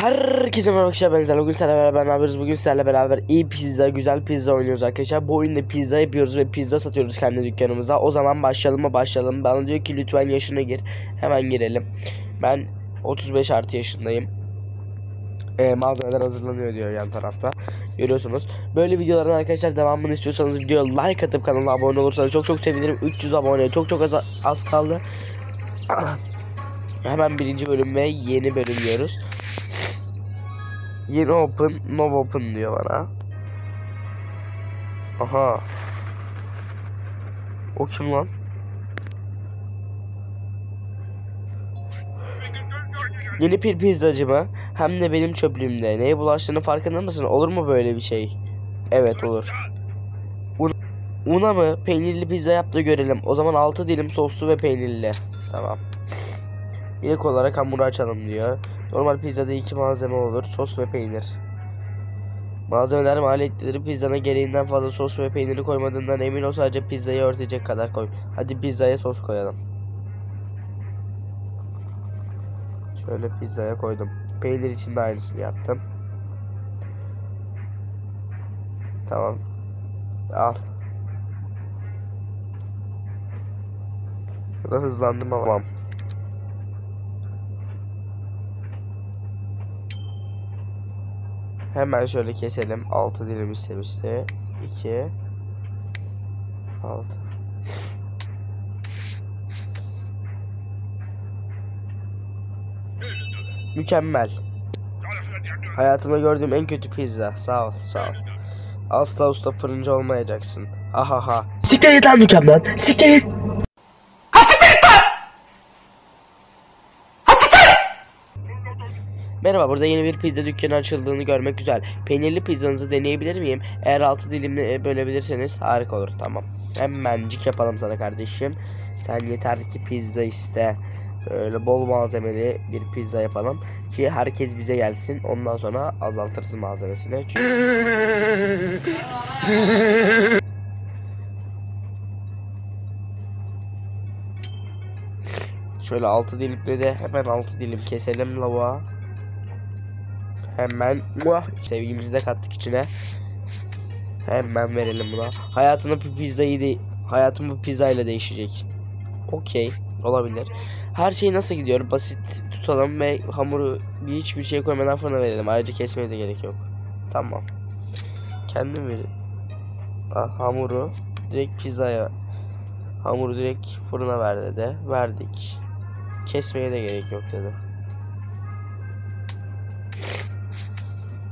Herkese merhaba arkadaşlar ben Zel. Bugün sizlerle beraber yapıyoruz? Bugün sizlerle beraber iyi pizza, güzel pizza oynuyoruz arkadaşlar. Bu oyunda pizza yapıyoruz ve pizza satıyoruz kendi dükkanımızda. O zaman başlayalım mı başlayalım. Bana diyor ki lütfen yaşına gir. Hemen girelim. Ben 35 artı yaşındayım. Ee, malzemeler hazırlanıyor diyor yan tarafta. Görüyorsunuz. Böyle videoların arkadaşlar devamını istiyorsanız videoya like atıp kanala abone olursanız çok çok sevinirim. 300 abone çok çok az, az kaldı. Hemen birinci bölüm ve yeni bölüm diyoruz. Yeni open, no open diyor bana. Aha. O kim lan? Yeni bir pizzacı mı? Hem de benim çöplüğümde. Neye bulaştığını farkında mısın? Olur mu böyle bir şey? Evet olur. Un una mı? Peynirli pizza yap görelim. O zaman 6 dilim soslu ve peynirli. Tamam. İlk olarak hamuru açalım diyor. Normal pizzada iki malzeme olur. Sos ve peynir. Malzemeler maliyetleri pizzana gereğinden fazla sos ve peyniri koymadığından emin ol sadece pizzayı örtecek kadar koy. Hadi pizzaya sos koyalım. Şöyle pizzaya koydum. Peynir için de aynısını yaptım. Tamam. Al. Burada hızlandım ama. Tamam. Hemen şöyle keselim. 6 dilim istemişti. 2 6 Mükemmel. Hayatımda gördüğüm en kötü pizza. Sağ ol, sağ ol. Asla usta fırıncı olmayacaksın. Ahaha. Siktir git lan mükemmel. Siktir git. Merhaba, burada yeni bir pizza dükkanı açıldığını görmek güzel. Peynirli pizzanızı deneyebilir miyim? Eğer altı dilimli e, bölebilirseniz harika olur. Tamam. Hemencik yapalım sana kardeşim. Sen yeter ki pizza iste. Böyle bol malzemeli bir pizza yapalım ki herkes bize gelsin. Ondan sonra azaltırız malzemesini. Çünkü... Şöyle altı dilimde de hemen altı dilim keselim lava. Hemen muah sevgimizi de kattık içine. Hemen verelim buna. Hayatını bu pizzayı de hayatım bu pizzayla değişecek. Okey, olabilir. Her şey nasıl gidiyor? Basit tutalım ve hamuru bir hiçbir şey koymadan fırına verelim. Ayrıca kesmeye de gerek yok. Tamam. Kendim verin. Ah, hamuru direkt pizzaya hamuru direkt fırına ver dedi. Verdik. Kesmeye de gerek yok dedi.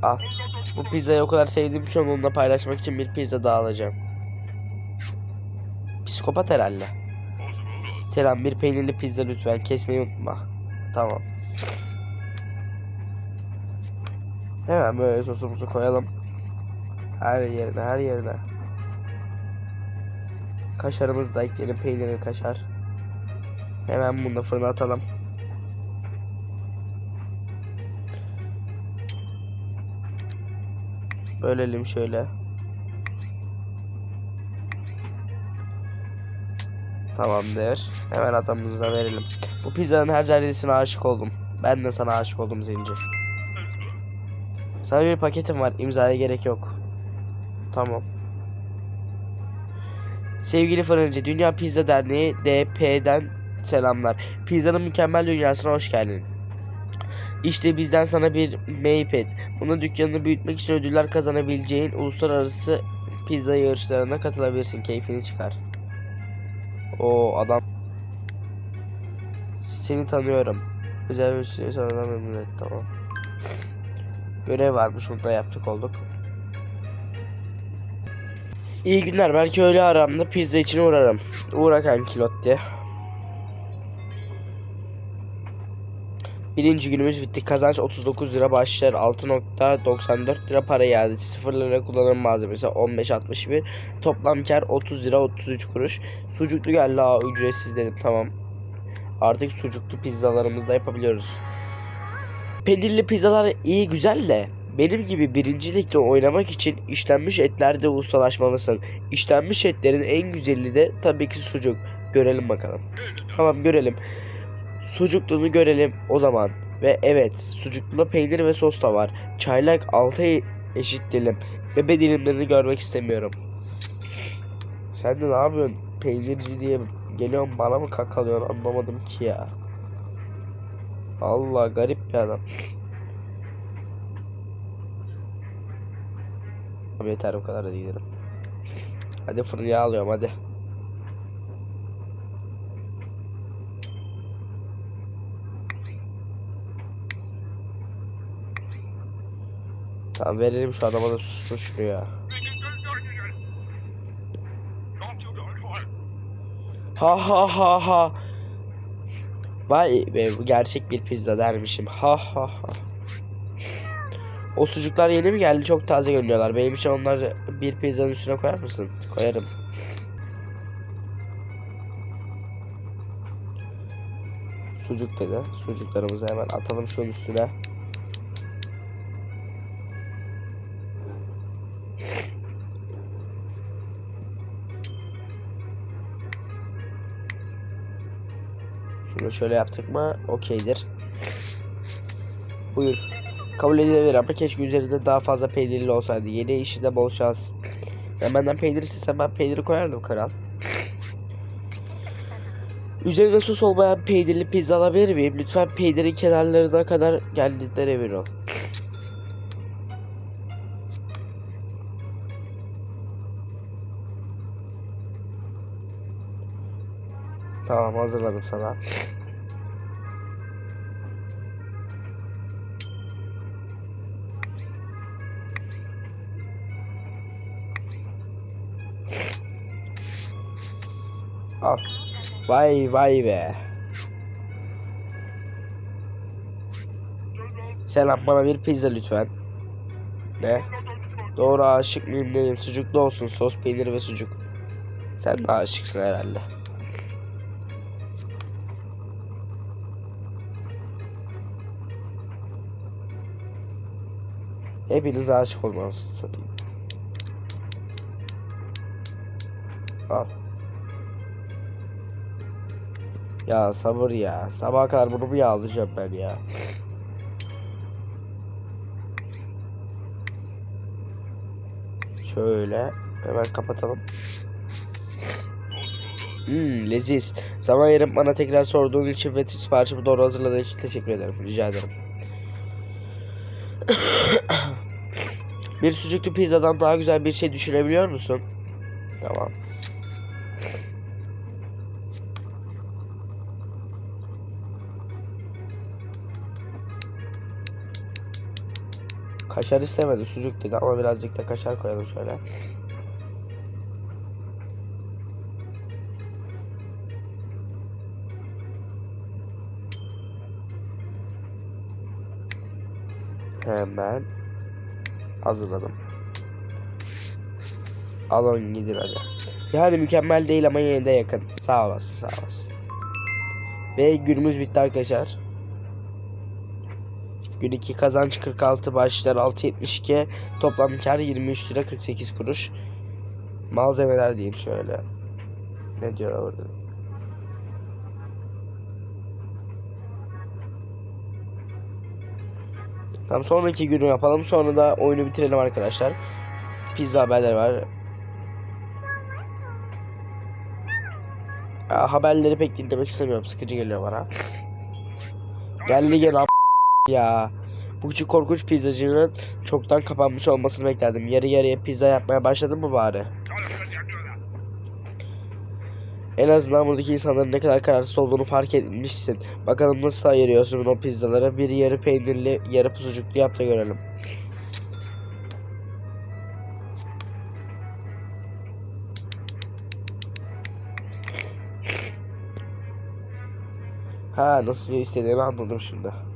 Al. Bu pizzayı o kadar sevdiğim ki onunla paylaşmak için bir pizza daha alacağım. Psikopat herhalde. Selam bir peynirli pizza lütfen kesmeyi unutma. Tamam. Hemen böyle sosumuzu koyalım. Her yerine her yerine. Kaşarımızı da ekleyelim peynirli kaşar. Hemen bunu da fırına atalım. Bölelim şöyle. Tamamdır. Hemen adamımıza verelim. Bu pizzanın her zerresine aşık oldum. Ben de sana aşık oldum Zenci. Sana bir paketim var. İmzaya gerek yok. Tamam. Sevgili fırıncı, Dünya Pizza Derneği DP'den selamlar. Pizzanın mükemmel dünyasına hoş geldin. İşte bizden sana bir Maypad. Bunu dükkanını büyütmek için ödüller kazanabileceğin uluslararası pizza yarışlarına katılabilirsin. Keyfini çıkar. O adam. Seni tanıyorum. Güzel bir şey sonradan memnun et. Tamam. Görev varmış. Bunu da yaptık olduk. İyi günler. Belki öğle aramda pizza için uğrarım. Uğra kankilotti. Birinci günümüz bitti. Kazanç 39 lira başlar. 6.94 lira para. 0 lira kullanım malzemesi 15.61. Toplam kar 30 lira 33 kuruş. Sucuklu geldi. Aa, ücretsiz dedim. Tamam. Artık sucuklu pizzalarımızı da yapabiliyoruz. Peynirli pizzalar iyi güzel de benim gibi birinci ligde oynamak için işlenmiş etlerde ustalaşmalısın. İşlenmiş etlerin en güzeli de tabii ki sucuk. Görelim bakalım. Tamam görelim. Sucukluğunu görelim o zaman. Ve evet sucuklu peynir ve sos da var. Çaylak 6 eşit dilim. Bebe dilimlerini görmek istemiyorum. Sen de ne yapıyorsun? Peynirci diye geliyorsun bana mı kakalıyorsun anlamadım ki ya. Allah garip bir adam. Abi yeter bu kadar da gidelim. Hadi fırıya alıyorum hadi. Tamam verelim şu adama da şunu ya. Ha ha ha ha. Vay be bu gerçek bir pizza dermişim. Ha ha ha. O sucuklar yeni mi geldi? Çok taze görünüyorlar. Benim için onları bir pizzanın üstüne koyar mısın? Koyarım. Sucuk dedi. Sucuklarımızı hemen atalım şunun üstüne. Şunu şöyle yaptık mı okeydir. Buyur. Kabul edilebilir ama keşke üzerinde daha fazla peynirli olsaydı. Yeni işinde bol şans. Sen benden peynir istesen ben peyniri koyardım kral. Üzerine sos olmayan peynirli pizza alabilir miyim? Lütfen peynirin kenarlarına kadar geldiğinden emin ol. Tamam hazırladım sana. Al. Vay vay be. Selam bana bir pizza lütfen. Ne? Doğru aşık mıyım değilim. Sucuklu olsun sos, peynir ve sucuk. Sen de aşıksın herhalde. Hepiniz aşık olmalısınız satayım. Ya sabır ya. Sabaha kadar bunu mu yağlayacağım ben ya? Şöyle hemen kapatalım. Hmm, leziz. Zaman ayırıp bana tekrar sorduğun için ve siparişimi doğru hazırladığın için teşekkür ederim. Rica ederim. bir sucuklu pizzadan daha güzel bir şey düşünebiliyor musun? Tamam. Kaşar istemedi sucuk dedi ama birazcık da kaşar koyalım şöyle. Hemen hazırladım. Alın gidin hadi. Yani mükemmel değil ama yine de yakın. Sağ olasın sağ olasın. Ve günümüz bitti arkadaşlar. Gün 2 kazanç 46 başlar 6.72 toplam kar 23 lira 48 kuruş. Malzemeler diyeyim şöyle. Ne diyor orada? Tamam sonraki günü yapalım sonra da oyunu bitirelim arkadaşlar. Pizza haberler var. Ya, haberleri pek dinlemek istemiyorum. Sıkıcı geliyor bana. Geldi gene ya. Bu küçük korkunç pizzacının çoktan kapanmış olmasını beklerdim. Yarı yarıya pizza yapmaya başladın mı bari? En azından buradaki insanların ne kadar kararsız olduğunu fark etmişsin. Bakalım nasıl ayırıyorsun o pizzaları. Bir yarı peynirli, yarı sucuklu yap da görelim. Ha nasıl istediğimi anladım şimdi.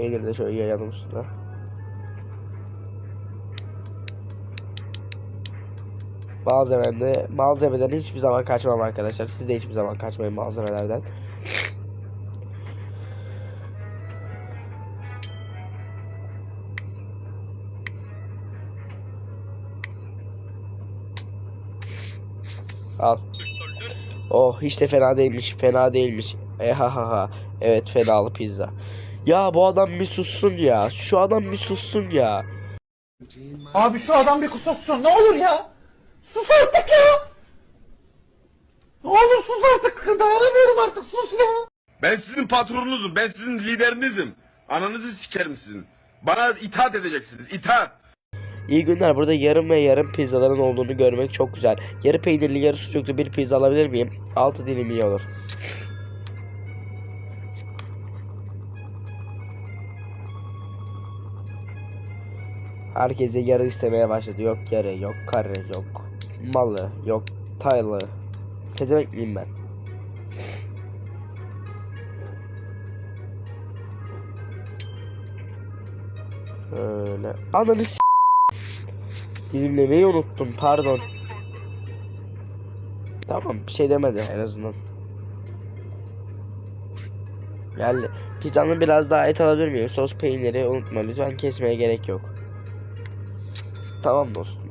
Peyniri de şöyle yayalım üstüne. Malzemede, malzemeden hiçbir zaman kaçmam arkadaşlar. Siz de hiçbir zaman kaçmayın malzemelerden. Al. Oh hiç de fena değilmiş. Fena değilmiş. E ha ha ha. Evet fenalı pizza. Ya bu adam bir sussun ya. Şu adam bir sussun ya. Abi şu adam bir kusursun ne olur ya. Sus artık ya. Ne olur sus artık. Dayanamıyorum artık sus ya. Ben sizin patronunuzum, ben sizin liderinizim. Ananızı sikerim sizin. Bana itaat edeceksiniz, itaat. İyi günler. Burada yarım ve yarım pizzaların olduğunu görmek çok güzel. Yarı peynirli, yarı sucuklu bir pizza alabilir miyim? 6 dilim iyi olur. Herkes de yarı istemeye başladı. Yok yarı, yok karı, yok malı, yok taylı. Pezevenk miyim ben? Öyle. Ananı s- Dilimlemeyi unuttum pardon. Tamam bir şey demedi en azından. Geldi. Pizzanın biraz daha et alabilir miyim? Sos peyniri unutma lütfen kesmeye gerek yok. Tamam dostum.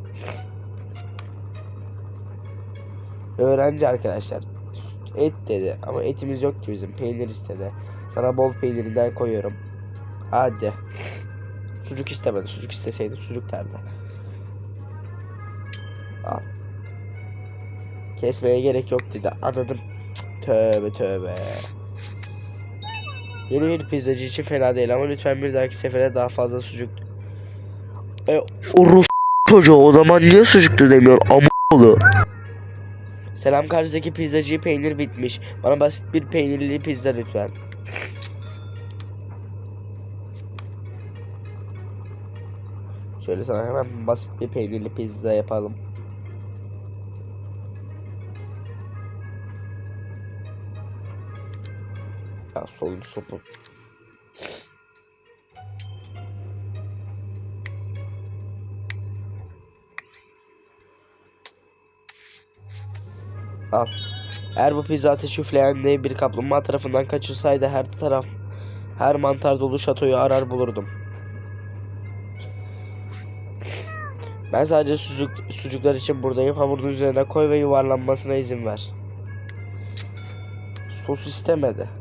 Öğrenci arkadaşlar. Et dedi ama etimiz yok ki bizim. Peynir istedi. Sana bol peynirinden koyuyorum. Hadi. Sucuk istemedi. Sucuk isteseydi sucuk derdi. Al. Kesmeye gerek yok dedi. Anladım. Tövbe tövbe. Yeni bir pizzacı için fena değil ama lütfen bir dahaki sefere daha fazla sucuk. E, Rus çocuğu o zaman niye sucuklu demiyor amolu. Selam karşıdaki pizzacı peynir bitmiş. Bana basit bir peynirli pizza lütfen. Şöyle sana hemen basit bir peynirli pizza yapalım. Ya solun sopu. Al. Eğer bu pizza ateşi üfleyen bir kaplumbağa tarafından kaçırsaydı her taraf her mantar dolu şatoyu arar bulurdum. Ben sadece sucuk, sucuklar için buradayım. Hamurun üzerine koy ve yuvarlanmasına izin ver. Sos istemedi.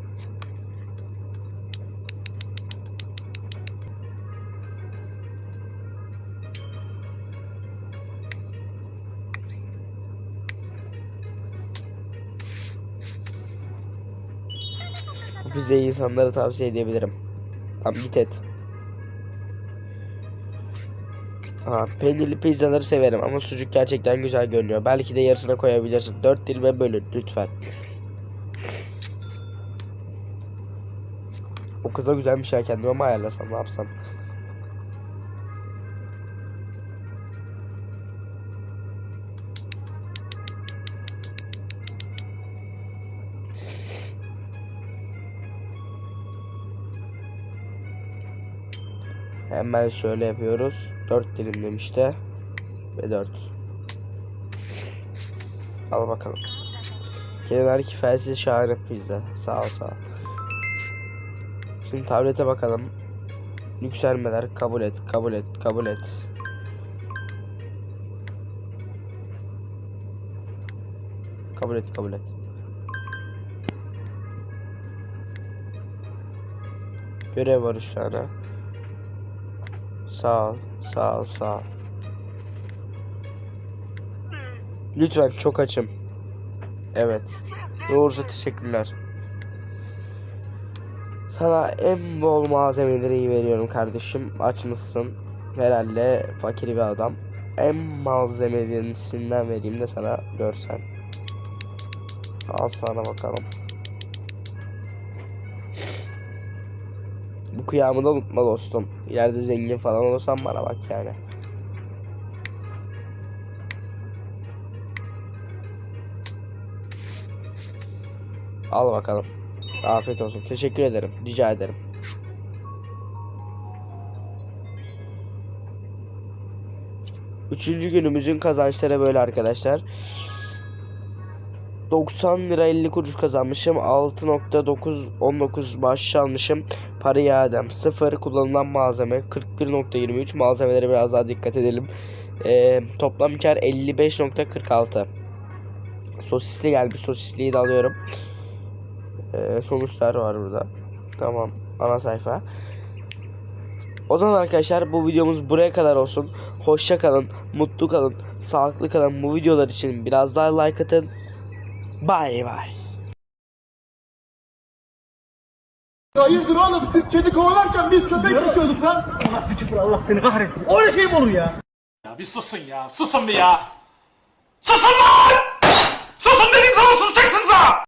Bu pizzayı insanlara tavsiye edebilirim. Tamam git et. Ha, peynirli pizzaları severim ama sucuk gerçekten güzel görünüyor. Belki de yarısına koyabilirsin. 4 dilime bölün lütfen. O kız da güzelmiş ya kendime mi ayarlasam ne yapsam. Hemen şöyle yapıyoruz. 4 dilim demişti. Ve 4. Al bakalım. Kenar kifayetsiz şahane pizza. Sağ ol sağ ol. Şimdi tablete bakalım. Yükselmeler kabul et, kabul et, kabul et. Kabul et, kabul et. Görev var üç tane. Sağ ol, sağ ol, sağ ol. Lütfen çok açım. Evet. Doğrusu teşekkürler. Sana en bol malzemeleri veriyorum kardeşim. Açmışsın. Herhalde fakir bir adam. En malzemelerinden vereyim de sana görsen. Al sana bakalım. Kıyamı da unutma dostum. İleride zengin falan olursan bana bak yani. Al bakalım. Afiyet olsun. Teşekkür ederim. Rica ederim. Üçüncü günümüzün kazançları böyle arkadaşlar. 90 lira 50 kuruş kazanmışım. 6.9 19 bahşiş almışım. Para iadem 0. Kullanılan malzeme 41.23. Malzemelere biraz daha dikkat edelim. Ee, toplam kar 55.46. Sosisli gelmiş. Sosisliyi de alıyorum. Ee, sonuçlar var burada. Tamam. Ana sayfa. O zaman arkadaşlar bu videomuz buraya kadar olsun. Hoşça kalın, mutlu kalın, sağlıklı kalın. Bu videolar için biraz daha like atın. Bay bay. Hayırdır oğlum siz kedi kovalarken biz köpek sıkıyorduk lan. Ya bir susun ya. Susun bir ya. Susun lan! Susun dedim sana susacaksınız ha!